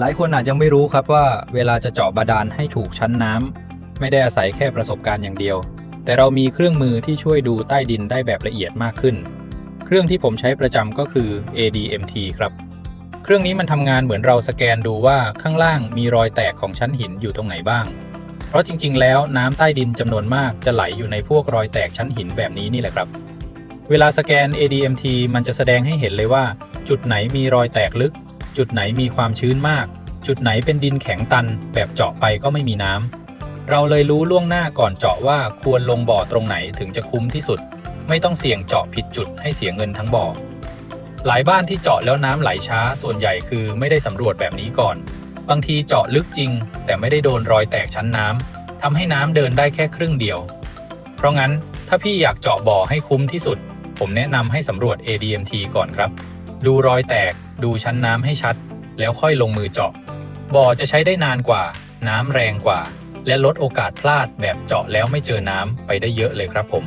หลายคนอาจยังไม่รู้ครับว่าเวลาจะเจาะบาดาลให้ถูกชั้นน้ำไม่ได้อาศัยแค่ประสบการณ์อย่างเดียว แต่เรามีเครื่องมือที่ช่วยดูใต้ดินได้แบบละเอียดมากขึ้น เครื่องที่ผมใช้ประจำก็คือ ADMT ครับ เครื่องนี้มันทำงานเหมือนเราสแกนดูว่าข้างล่างมีรอยแตกของชั้นหินอยู่ตรงไหนบ้าง เพราะจริง ๆ แล้วน้ำใต้ดินจำนวนมากจะไหลอยู่ในพวกรอยแตกชั้นหินแบบนี้นี่แหละครับ เวลาสแกน ADMT มันจะแสดงให้เห็นเลยว่า จุดไหนมีรอยแตกลึก จุดไหนมีความชื้นมาก จุดไหนเป็นดินแข็งตัน แบบเจาะไปก็ไม่มีน้ำ เราเลยรู้ล่วงหน้าก่อนเจาะว่าควรลงบ่อตรงไหนถึงจะคุ้มที่สุด ไม่ต้องเสี่ยงเจาะผิดจุดให้เสียเงินทั้งบ่อ หลายบ้านที่เจาะแล้วน้ำไหลช้าส่วนใหญ่คือไม่ได้สำรวจแบบนี้ก่อน บางทีเจาะลึกจริง แต่ไม่ได้โดนรอยแตกชั้นน้ำทำให้น้ำเดินได้แค่ครึ่งเดียว เพราะงั้นถ้าพี่อยากเจาะบ่อให้คุ้มที่สุด ผมแนะนำให้สำรวจ ADMT ก่อนครับ ดูรอยแตก ดูชั้นน้ำให้ชัด แล้วค่อยลงมือเจาะ บ่อจะใช้ได้นานกว่า น้ำแรงกว่า และลดโอกาสพลาดแบบเจาะแล้วไม่เจอน้ำไปได้เยอะเลยครับผม